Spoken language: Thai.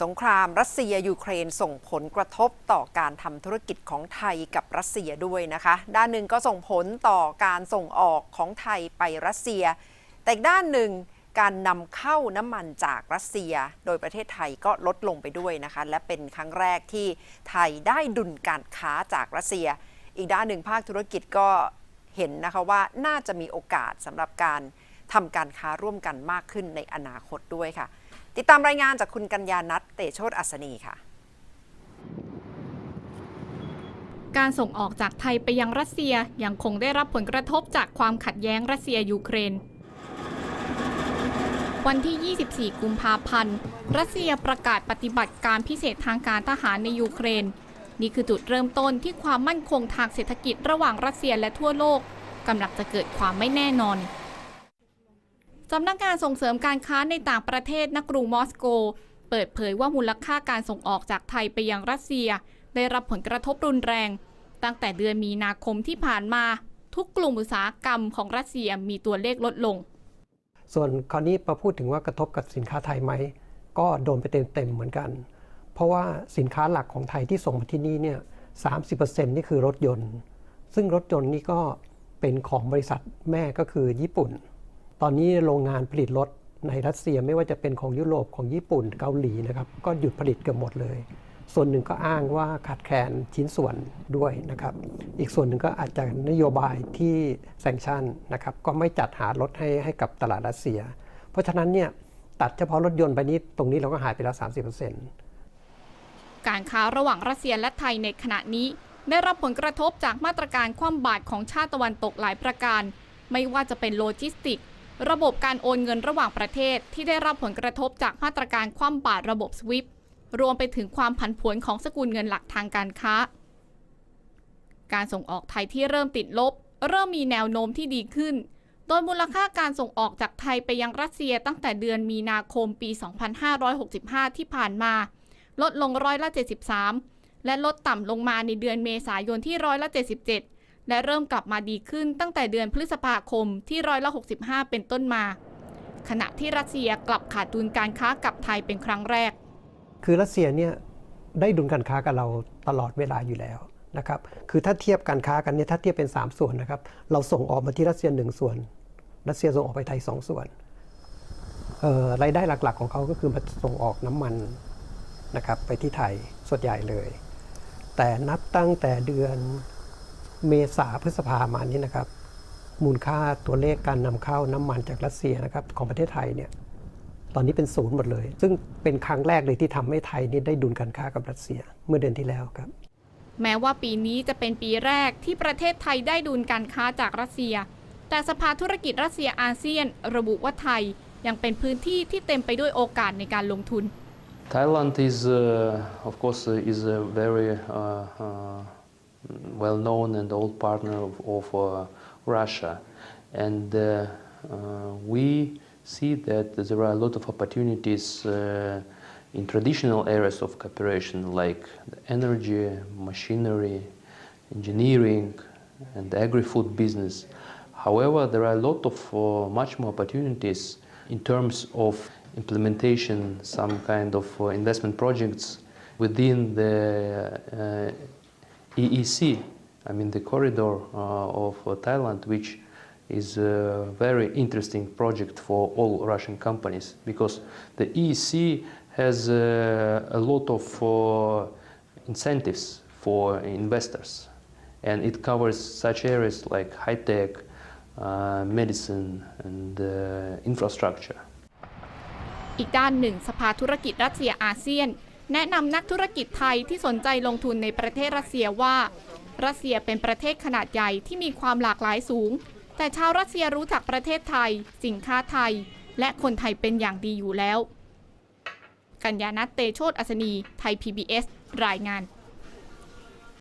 สงครามรัสเซียยูเครนส่งผลกระทบต่อการทำธุรกิจของไทยกับรัสเซียด้วยนะคะ ด้านหนึ่งก็ส่งผลต่อการส่งออกของไทยไปรัสเซีย แต่อีกด้านหนึ่งการนำเข้าน้ำมันจากรัสเซีย โดยประเทศไทยก็ลดลงไปด้วยนะคะ และเป็นครั้งแรกที่ไทยได้ดุลการค้าจากรัสเซีย อีกด้านหนึ่งภาคธุรกิจก็เห็นนะคะว่าน่าจะมีโอกาสสำหรับการทำการค้าร่วมกันมากขึ้นในอนาคตด้วยค่ะ ติดตามรายงานจากคุณกัญญานัทเตโชตอัศนีค่ะการส่งออกจากไทยไปยังรัสเซียยังคงได้รับผลกระทบจากความขัดแย้งรัสเซียยูเครน วันที่ 24 กุมภาพันธ์ รัสเซียประกาศปฏิบัติการพิเศษทางการทหารในยูเครน นี่คือจุดเริ่มต้นที่ความมั่นคงทางเศรษฐกิจระหว่างรัสเซียและทั่วโลกกำลังจะเกิดความไม่แน่นอน สำนักงานส่งเสริมการค้าในต่างประเทศนักกรุงมอสโก เปิดเผยว่ามูลค่าการส่งออกจากไทยไปยังรัสเซีย ได้รับผลกระทบรุนแรง ตั้งแต่เดือนมีนาคมที่ผ่านมา ทุกกลุ่มอุตสาหกรรมของรัสเซียมีตัวเลขลดลง ส่วนคราวนี้มาพูดถึงว่ากระทบกับสินค้าไทยไหม ก็โดนไปเต็มๆเหมือนกัน เพราะว่าสินค้าหลักของไทยที่ส่งมาที่นี่เนี่ยสานี่คือรถยนต์ ซึ่งรถยนต์นี่ก็เป็นของบริษัทแม่ก็คือญี่ปุ่น ตอนนี้โรงงานผลิตรถในรัสเซียไม่ว่าจะเป็นของยุโรปของญี่ปุ่นเกาหลีนะครับ ก็หยุดผลิตเกือบหมดเลย ส่วนหนึ่งก็อ้างว่าขาดแคลนชิ้นส่วนด้วยนะครับ อีกส่วนหนึ่งก็อาจจะนโยบายที่แซงชั่นนะครับ ก็ไม่จัดหารถให้ให้กับตลาดรัสเซีย เพราะฉะนั้นเนี่ยตัดเฉพาะรถยนต์ไปนี้ตรงนี้เราก็หายไปแล้ว 30%การค้าระหว่างรัสเซียและไทยในขณะนี้ ได้รับผลกระทบจากมาตรการคว่ำบาตรของชาติตะวันตกหลายประการ ไม่ว่าจะเป็นโลจิสติก ระบบการโอนเงินระหว่างประเทศที่ได้รับผลกระทบจากมาตรการคว่ำบาตรระบบ SWIFT รวมไปถึงความผันผวนของสกุลเงินหลักทางการค้า การส่งออกไทยที่เริ่มติดลบ เริ่มมีแนวโน้มที่ดีขึ้น โดยมูลค่าการส่งออกจากไทยไปยังรัสเซียตั้งแต่เดือนมีนาคมปี 2565 ที่ผ่านมา ลดลงร้อยละ 73 และลดต่ำลงมาในเดือนเมษายนที่ร้อยละ 77 และเริ่มกลับมาดีขึ้นตั้งแต่เดือนพฤษภาคมที่ร้อยละ65 เป็นต้นมา ขณะที่รัสเซียกลับขาดดุลการค้ากับไทยเป็นครั้งแรก คือรัสเซียเนี่ยได้ดุลการค้ากับเราตลอดเวลาอยู่แล้วนะครับคือถ้าเทียบการค้ากันเนี่ยถ้าเทียบเป็น 3 ส่วนนะครับเราส่งออกมาที่รัสเซีย 1 ส่วน รัสเซียส่งออกไปไทย 2 ส่วนรายได้หลักๆของเขาก็คือมาส่งออกน้ำมันนะครับไปที่ไทยส่วนใหญ่เลย แต่นับตั้งแต่เดือน เมษาพฤษภามานี้นะครับ มูลค่าตัวเลขการนำเข้าน้ำมันจากรัสเซียนะครับของประเทศไทยเนี่ยตอนนี้เป็นศูนย์หมดเลย ซึ่งเป็นครั้งแรกเลยที่ทำให้ไทยนี่ได้ดุลการค้ากับรัสเซียเมื่อเดือนที่แล้วครับ แม้ว่าปีนี้จะเป็นปีแรกที่ประเทศไทยได้ดุลการค้าจากรัสเซีย แต่สภาธุรกิจรัสเซียอาเซียน ระบุว่าไทยยังเป็นพื้นที่ที่เต็มไปด้วยโอกาสในการลงทุน Thailand is, uh, of course, uh, is a very uh, uh, well-known and old partner of, of uh, Russia, and uh, uh, we see that there are a lot of opportunities in traditional areas of cooperation like energy, machinery, engineering, and agri-food business. However, there are a lot of uh, much more opportunities in terms of implementation, some kind of uh, investment projects within the uh, EEC, I mean the corridor uh, of uh, Thailand, which is a very interesting project for all Russian companies because the EEC has uh, a lot of uh, incentives for investors and it covers such areas like high tech, uh, medicine, and uh, infrastructure. อีกด้านหนึ่งสภาธุรกิจรัสเซียอาเซียน แนะนำนักธุรกิจไทยที่สนใจลงทุนในประเทศรัสเซียว่า รัสเซียเป็นประเทศขนาดใหญ่ที่มีความหลากหลายสูง แต่ชาวรัสเซียรู้จักประเทศไทย สินค้าไทย และคนไทยเป็นอย่างดีอยู่แล้ว กัญญาณัตเตโชตอัศนี ไทย PBS รายงาน